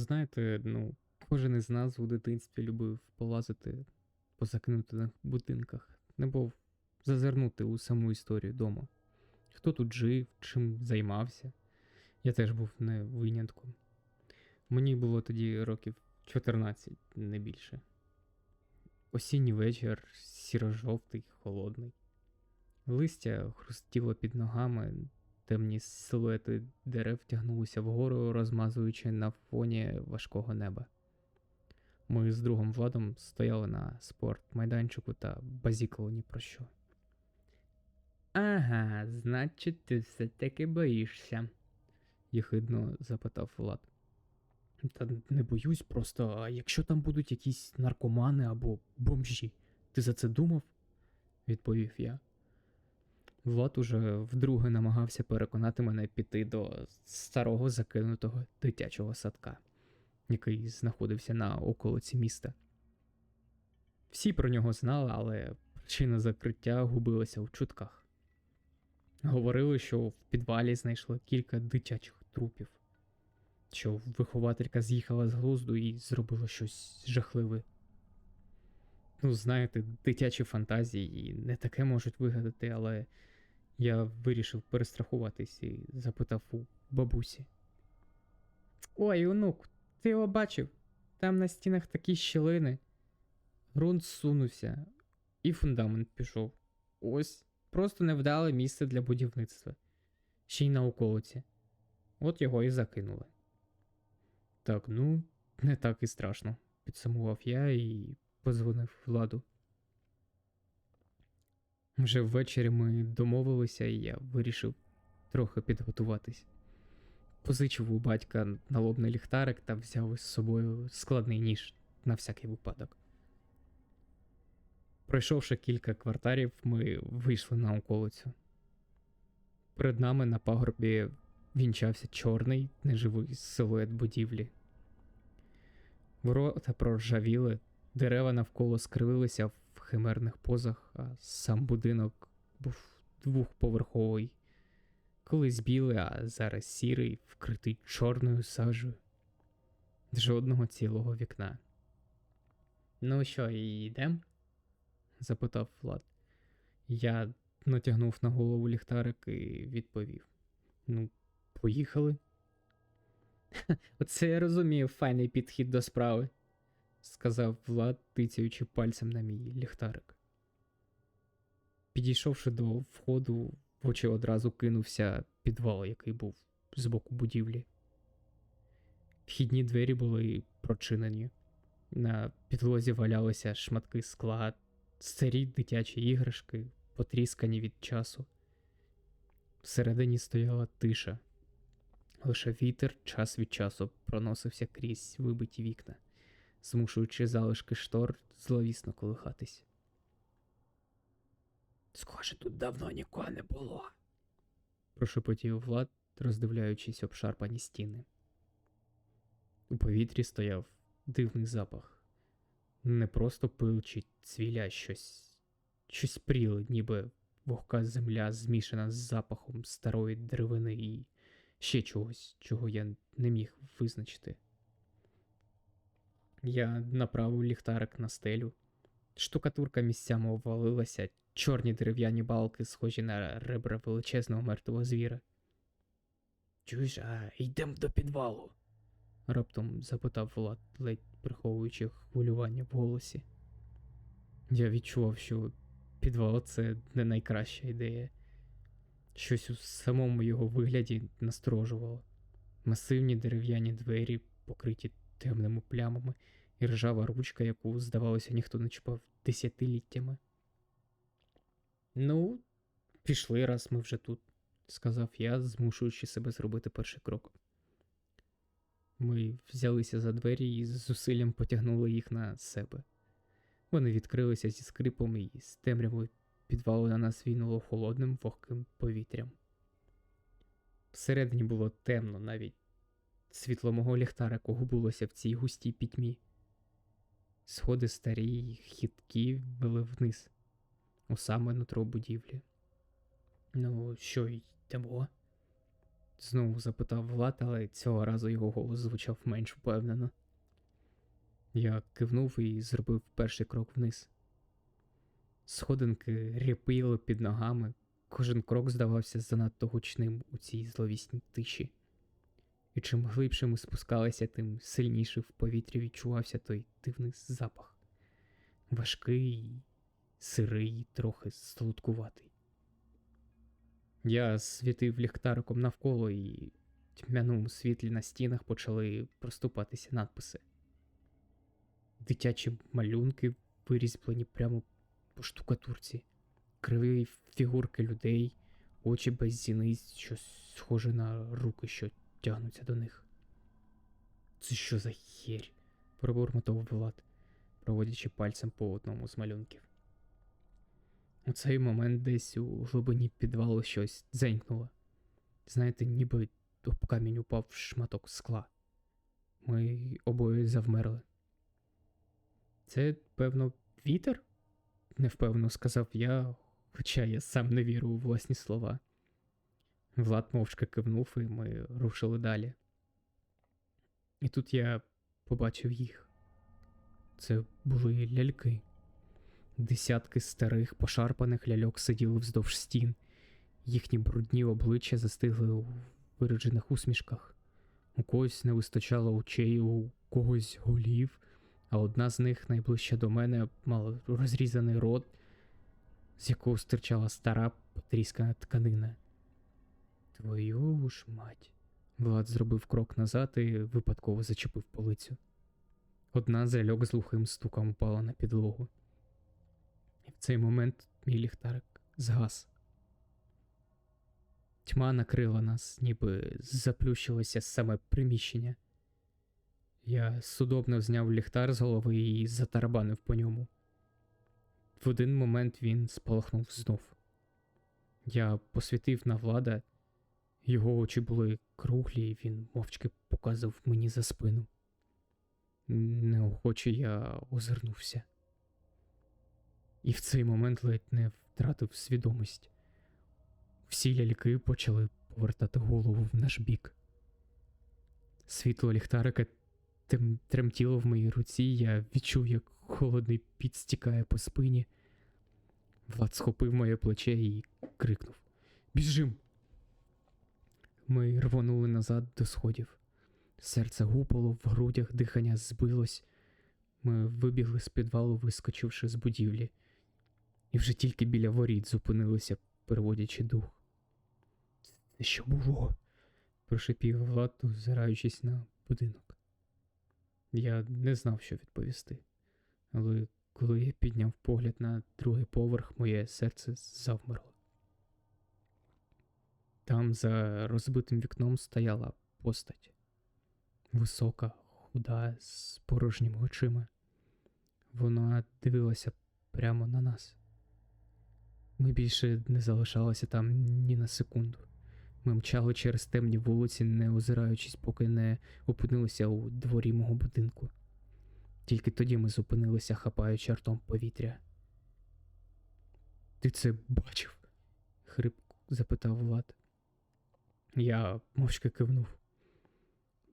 Знаєте, ну, кожен із нас у дитинстві любив полазити по закинутих будинках, небо зазирнути у саму історію дому. Хто тут жив, чим займався. Я теж був не винятком. Мені було тоді років 14, не більше. Осінній вечір, сіро-жовтий, холодний. Листя хрустіло під ногами, темні силуети дерев тягнулися вгору, розмазуючи на фоні важкого неба. Ми з другом Владом стояли на спортмайданчику та базікали ні про що. Ага, значить, ти все-таки боїшся, єхидно запитав Влад. Та не боюсь, просто, а якщо там будуть якісь наркомани або бомжі, ти за це думав? відповів я. Влад уже вдруге намагався переконати мене піти до старого закинутого дитячого садка, який знаходився на околиці міста. Всі про нього знали, але причина закриття губилася в чутках. Говорили, що в підвалі знайшли кілька дитячих трупів, що вихователька з'їхала з глузду і зробила щось жахливе. Ну, знаєте, дитячі фантазії не таке можуть вигадати, але я вирішив перестрахуватись і запитав у бабусі. Ой, онук, ти його бачив? Там на стінах такі щілини. Грунт сунувся, і фундамент пішов. Ось, просто невдале місце для будівництва. Ще й на околиці. От його і закинули. Так, ну, не так і страшно, підсумував я і позвонив владу. Вже ввечері ми домовилися, і я вирішив трохи підготуватись. Позичив у батька налобний ліхтарик та взяв із собою складний ніж на всякий випадок. Пройшовши кілька кварталів, ми вийшли на околицю. Перед нами на пагорбі вінчався чорний неживий силует будівлі. Ворота проржавіли, дерева навколо скривилися в химерних позах, а сам будинок був двохповерховий, колись білий, а зараз сірий, вкритий чорною сажею. Жодного цілого вікна. Ну що, йдем? запитав Влад. Я натягнув на голову ліхтарик і відповів: Ну, поїхали. Оце я розумію файний підхід до справи сказав Влад, тицяючи пальцем на мій ліхтарик. Підійшовши до входу, в очі одразу кинувся підвал, який був з боку будівлі. Вхідні двері були прочинені. На підлозі валялися шматки скла, старі дитячі іграшки, потріскані від часу. Всередині стояла тиша, лише вітер час від часу проносився крізь вибиті вікна змушуючи залишки штор зловісно колихатись. Схоже, тут давно нікого не було, прошепотів Влад, роздивляючись обшарпані стіни. У повітрі стояв дивний запах. Не просто пил чи цвіля щось, щось пріле, ніби вогка земля змішана з запахом старої деревини і ще чогось, чого я не міг визначити. Я направив ліхтарик на стелю. Штукатурка місцями обвалилася, чорні дерев'яні балки, схожі на ребра величезного мертвого звіра. Чуєш, а йдемо до підвалу? раптом запитав Влад, ледь приховуючи хвилювання в голосі. Я відчував, що підвал це не найкраща ідея. Щось у самому його вигляді насторожувало. Масивні дерев'яні двері, покриті темними плямами і ржава ручка, яку, здавалося, ніхто не чіпав десятиліттями. Ну, пішли, раз ми вже тут, сказав я, змушуючи себе зробити перший крок. Ми взялися за двері і з зусиллям потягнули їх на себе. Вони відкрилися зі скрипом і з темрявою підвалу на нас війнуло холодним вогким повітрям. Всередині було темно, навіть Світло мого ліхтарика губилося в цій густій пітьмі. Сходи старі й хиткі вели вниз, у саме нутро будівлі. Ну, що йдемо? Знову запитав Влад, але цього разу його голос звучав менш впевнено. Я кивнув і зробив перший крок вниз. Сходинки ріпили під ногами, кожен крок здавався занадто гучним у цій зловісній тиші. І чим глибше ми спускалися, тим сильніше в повітрі відчувався той дивний запах. Важкий, сирий, трохи солодкуватий. Я світив ліхтариком навколо і тьмяному світлі на стінах почали проступатися надписи. Дитячі малюнки вирізблені прямо по штукатурці, криві фігурки людей, очі без зіниць, щось схоже на руки, що тягнуться до них. Це що за херь? пробурмотав Влад, проводячи пальцем по одному з малюнків. У цей момент десь у глибині підвалу щось дзенькнуло. Знаєте, ніби об камінь упав шматок скла. Ми обоє завмерли. Це, певно, вітер? невпевно сказав я, хоча я сам не вірив у власні слова. Влад мовчки кивнув, і ми рушили далі. І тут я побачив їх. Це були ляльки. Десятки старих пошарпаних ляльок сиділи вздовж стін, їхні брудні обличчя застигли у вироджених усмішках. У когось не вистачало очей, у когось голів, а одна з них, найближча до мене, мала розрізаний рот, з якого стирчала стара потріскана тканина. Твою ж мать. Влад зробив крок назад і випадково зачепив полицю. Одна з ляльок з глухим стуком упала на підлогу. І в цей момент мій ліхтарик згас. Тьма накрила нас, ніби заплющилося саме приміщення. Я судобно зняв ліхтар з голови і затарабанив по ньому. В один момент він спалахнув знов. Я посвітив на влада, його очі були круглі, і він мовчки показав мені за спину. Неохоче я озирнувся. І в цей момент ледь не втратив свідомість. Всі ляльки почали повертати голову в наш бік. Світло ліхтарика тремтіло в моїй руці, я відчув, як холодний піт стікає по спині. Влад схопив моє плече і крикнув: Біжим! Ми рвонули назад до сходів. Серце гупало в грудях, дихання збилось. Ми вибігли з підвалу, вискочивши з будівлі, і вже тільки біля воріт зупинилися, переводячи дух. Це що було? прошепів Влад, озираючись на будинок. Я не знав, що відповісти, але коли я підняв погляд на другий поверх, моє серце завмерло. Там за розбитим вікном стояла постать. Висока, худа, з порожніми очима. Вона дивилася прямо на нас. Ми більше не залишалися там ні на секунду. Ми мчали через темні вулиці, не озираючись, поки не опинилися у дворі мого будинку. Тільки тоді ми зупинилися, хапаючи ртом повітря. Ти це бачив? хрипко запитав Влад. Я мовчки кивнув.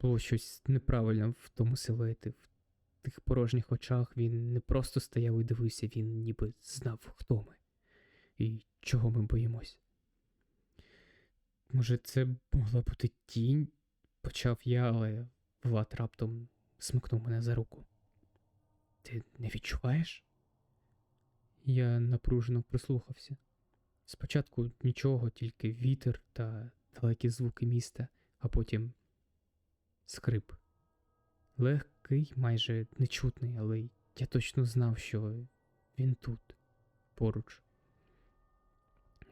Було щось неправильно в тому силуеті. В тих порожніх очах він не просто стояв і дивився, він ніби знав, хто ми і чого ми боїмось. Може, це могла бути тінь? почав я, але Влад раптом смикнув мене за руку. Ти не відчуваєш? Я напружено прислухався. Спочатку нічого, тільки вітер та далекі звуки міста, а потім скрип. Легкий, майже нечутний, але я точно знав, що він тут, поруч.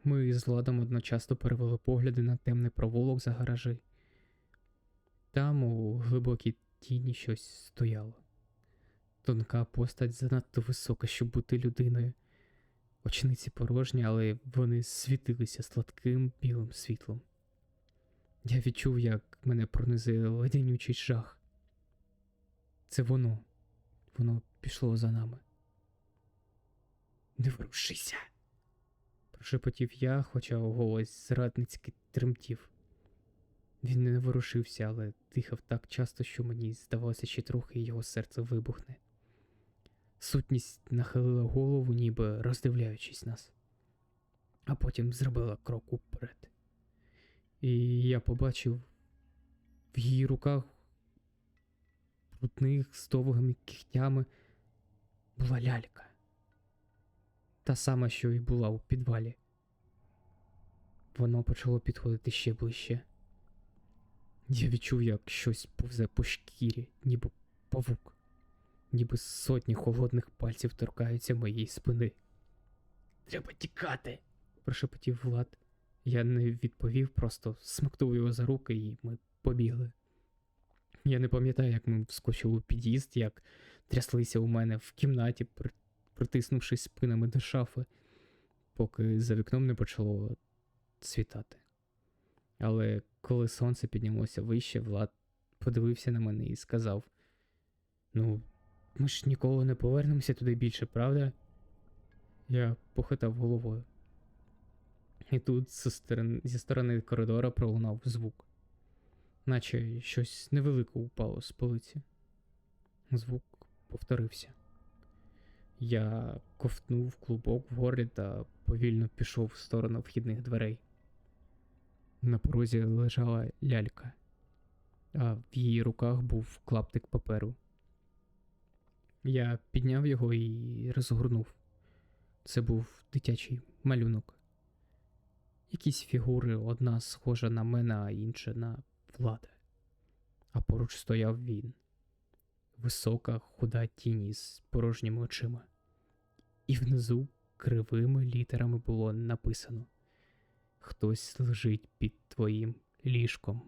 Ми з Владом одночасно перевели погляди на темний провулок за гаражі. Там у глибокій тіні щось стояло. Тонка постать занадто висока, щоб бути людиною. Очниці порожні, але вони світилися сладким білим світлом. Я відчув, як мене пронизує леденючий жах. Це воно. Воно пішло за нами. Не ворушися. Прошепотів я, хоча голос зрадницьки тремтів. Він не ворушився, але дихав так часто, що мені здавалося, ще трохи його серце вибухне. Сутність нахилила голову, ніби роздивляючись нас, а потім зробила крок уперед. І я побачив в її руках брудних з довгими кігтями була лялька. Та сама, що і була у підвалі. Воно почало підходити ще ближче. Я відчув, як щось повзе по шкірі, ніби павук, ніби сотні холодних пальців торкаються моєї спини. Треба тікати, прошепотів Влад. Я не відповів, просто смактував його за руки, і ми побігли. Я не пам'ятаю, як ми вскочили у під'їзд, як тряслися у мене в кімнаті, притиснувшись спинами до шафи, поки за вікном не почало світати. Але коли сонце піднялося вище, Влад подивився на мене і сказав: Ну, ми ж ніколи не повернемося туди більше, правда? Я похитав головою. І тут зі сторони, коридора пролунав звук, наче щось невелике упало з полиці. Звук повторився. Я ковтнув клубок в горлі та повільно пішов в сторону вхідних дверей. На порозі лежала лялька, а в її руках був клаптик паперу. Я підняв його і розгорнув. Це був дитячий малюнок. Якісь фігури, одна схожа на мене, а інша на влада. А поруч стояв він. Висока, худа тінь із порожніми очима. І внизу кривими літерами було написано: Хтось лежить під твоїм ліжком.